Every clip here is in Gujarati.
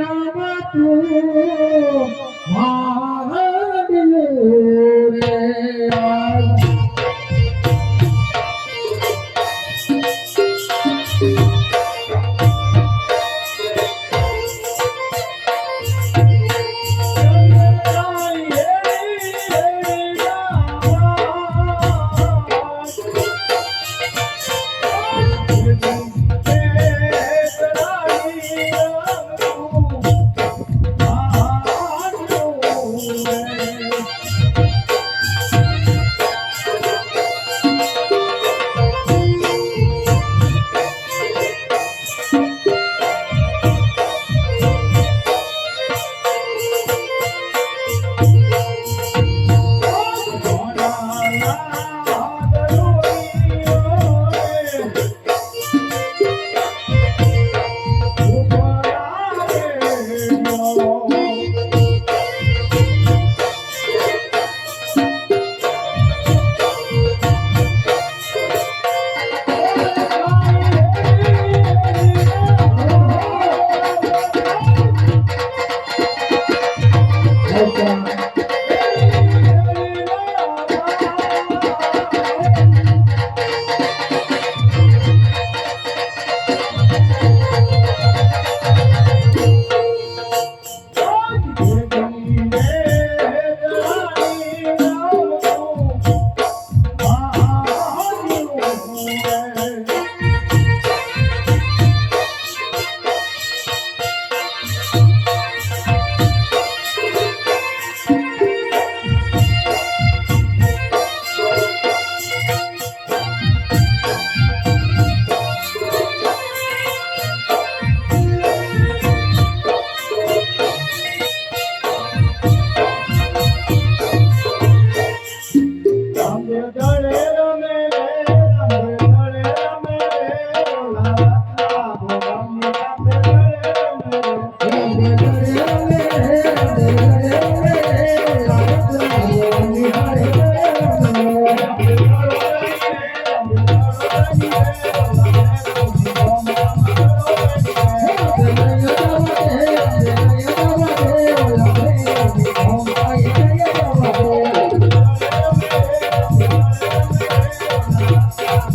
नव तूं આજે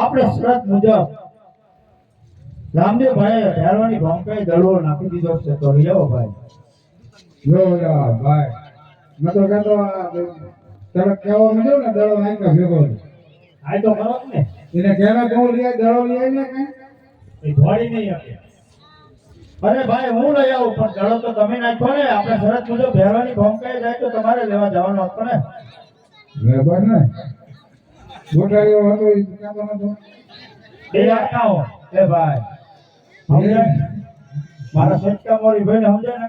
આપણે શરત મુજબ રામદેવભાઈએ ઢેરવાની ભોંકાઈ દડો નાખી દીધો છે. તો લેવો ભાઈ. યો યા ભાઈ. મેં તો કહેતો તને કહેવા મળ્યો ને દડો નાખ્યો ભેગો આ તો કરો ને. એને કહેવા કહું લે દડો લે ને કઈ? એ નહીં આપે. અરે ભાઈ હું લઈ આવું પણ દડો તો તમે નાખો ને. આપણે શરત મુજબ ભેરવાની ભોંકાઈ જાય તો તમારે લેવા જવાનો હતો ને. બરાબર ને? હતો એ એ ભાઈ. સમજે? મારા સચકા મોરી ભાઈને સમજાય ને?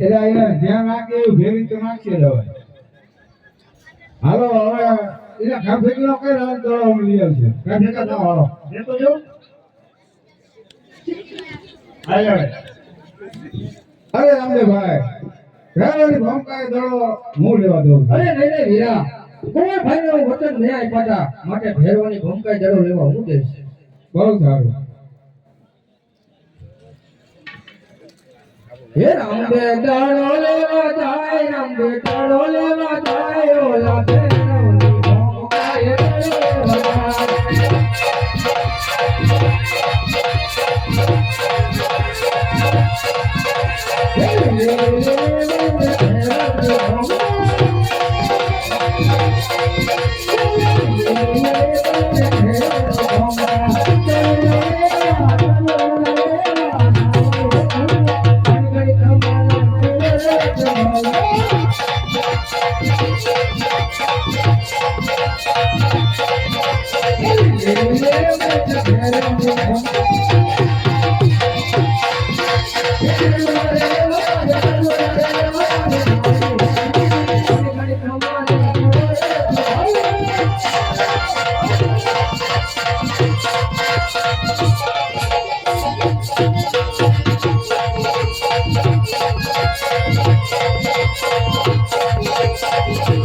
એટલે અહીંયા ધ્યાન નાખે એવું ભેરી તો નાખશે હવે. હાલો હવે એના ઘા નો કઈ દડો હું લઈ આવશે. ઘા ભેગા હાલો. એ તો જો હાલ હવે અરે રામદેવભાઈ ઘરેની ભોંકાય હું લેવા દઉં અરે નહીં નહીં વીરા કોઈ ભાઈઓ વચન નહીં પાછા માટે ભેરવાની ભૂમકાઈ જરૂર લેવા હું દઈશ બહુ સારું હે રામદે દડો લેવા જાય રામદે દડો લેવા જાય ઓલા ભેરવાની hey, hey, hey, hey, hey, hey, hey, hey, hey, ભૂમકાઈ Thank you. હે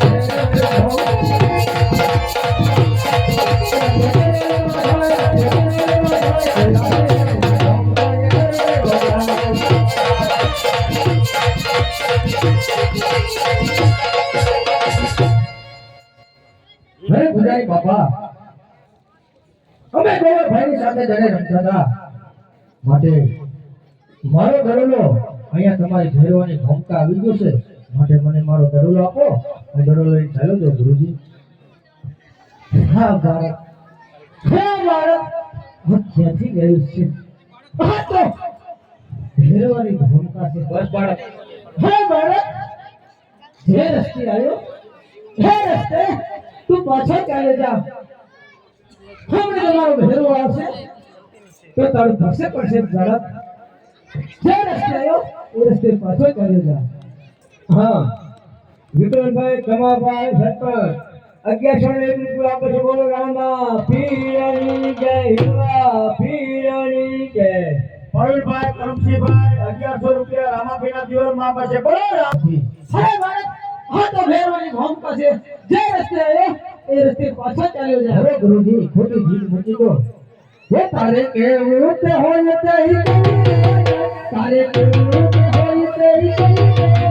ભુજારી બાપા. અમે ગોવર ભાઈની સાથે જયારે રમતા હતા. માટે મારો દરોલો અહીંયા તમારી ભેરવાની ભૂમકા આવી ગયો છે. માટે મને મારો દરોલો આપો. હું દરોલો લઈને ચાલ્યો જાઉં, ગુરુજી. હા ભારત હે ભારત હું ક્યાંથી ગયો છે? હા, તો. ભેરવાની ભૂમકા છે, બસ, બાળક. હે ભારત જે રસ્તે આવ્યો પાછો ચાલે જા હમણાં તમારો ભેરો આવશે તો તારું થશે પડશે ઝડપ જે રસ્તે આવ્યો એ રસ્તે પાછો ચાલે જા હા. વિક્રમભાઈ કમાભાઈ સરપંચ અગિયારસો ને એક રૂપિયા આપે છે. બોલો રામા પીરની જય હિવા પીરની જય પ્રવીણભાઈ કરમસિંહભાઈ અગિયારસો રૂપિયા રામાપીના દિવસમાં આપે છે. બોલો રામજી. અરે ભારત હા તો ભેરવાની ભોમ પાસે. જે રસ્તે આવ્યો એ રસ્તે પાછો ચાલ્યો જાય. હવે ગુરુજી, ખોટી જીત મૂકી દો. હે, તારે કેવું તે હોય તે તારે કેવું તે હોય તે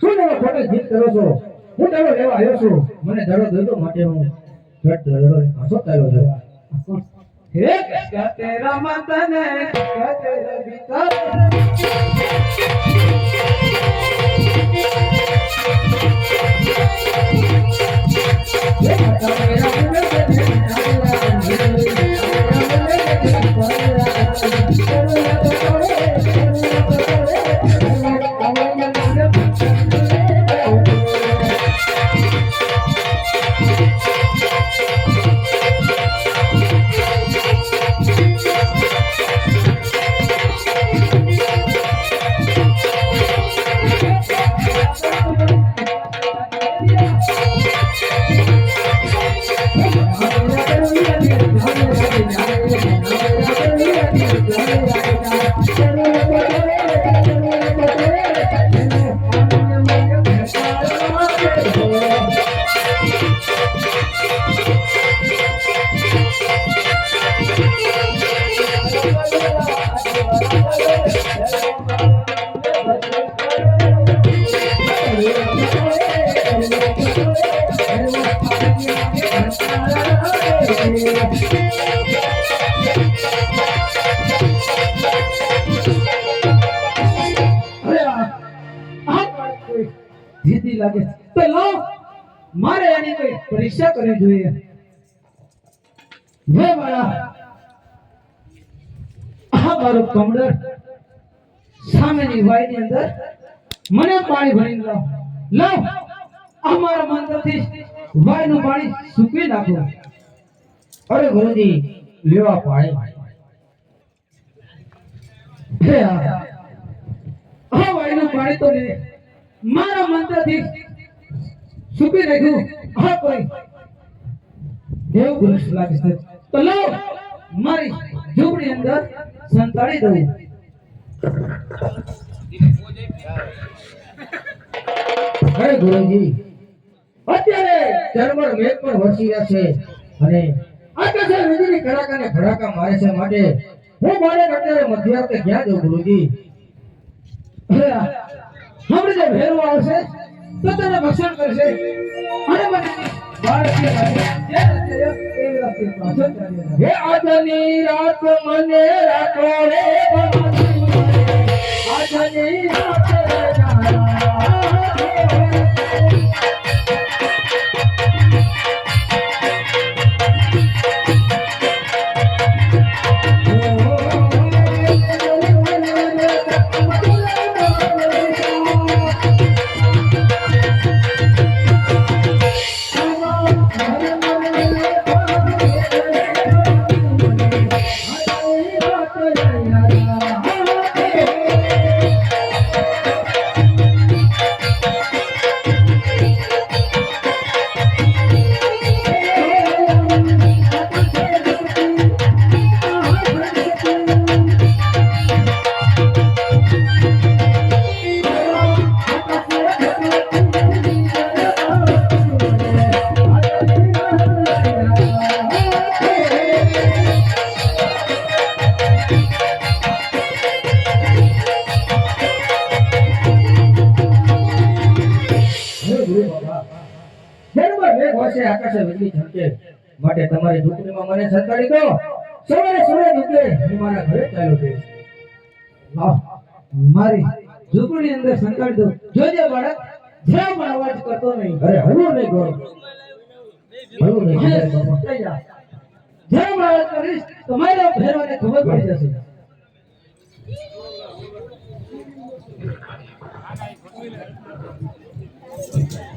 શું તમે ખોટી જીત કરો છો? હું દડો લેવા આવ્યો છું. મને દડો દઈ માટે હું ઘટ દડો હસો ચાલ્યો છું હે કતે મારે આની કોઈ પરીક્ષા કરવી જોઈએ? હે મારા આ મારો કમડર સામેની વાયની અંદર મને પાણી ભરી લાવ. લાવ. અમારા મારા મંત્રથી વાયનું પાણી સૂકવી નાખો. અરે ગુરુજી, લેવા પાણી. હે આ વાયનું પાણી તો લે મારા મંત્રથી સૂકી નાખ્યું હા કોઈ દેવ પુરુષ લાગે છે. તો લો, મારી ઝૂંપડી અંદર સંતાડી દઉં. હે ગુરુજી, અત્યારે ચરમર મેઘ પણ વરસી રહ્યા છે અને આકાશે વીજળી કડાકા ને ભડાકા મારે છે માટે. હું મારે અત્યારે મધ્યરાત્રે ક્યાં જઉં ગુરુજી. હમણાં જે ભેરવો આવશે. તો તને ભક્ષણ કરશે. અને મને. હે આજની રાત મને રાખો રે આજની બરોબર આકાશે વીજળી ઝળકે. માટે તમારી ઝૂંપડીમાં મને સંતાડી કહો. સવારે સૂરજ ઉગે હું મારા ઘરે ચાલ્યો જઈશ. મારી ઝૂંપડી અંદર સંતાડી દઉં. જોજે બાળક જરા પણ અવાજ કરતો નહીં. અરે હલવો નહીં કરો હલવો નહીં જય અવાજ કરીશ તો મારા ભેરવાને ખબર પડી જશે. હાલ.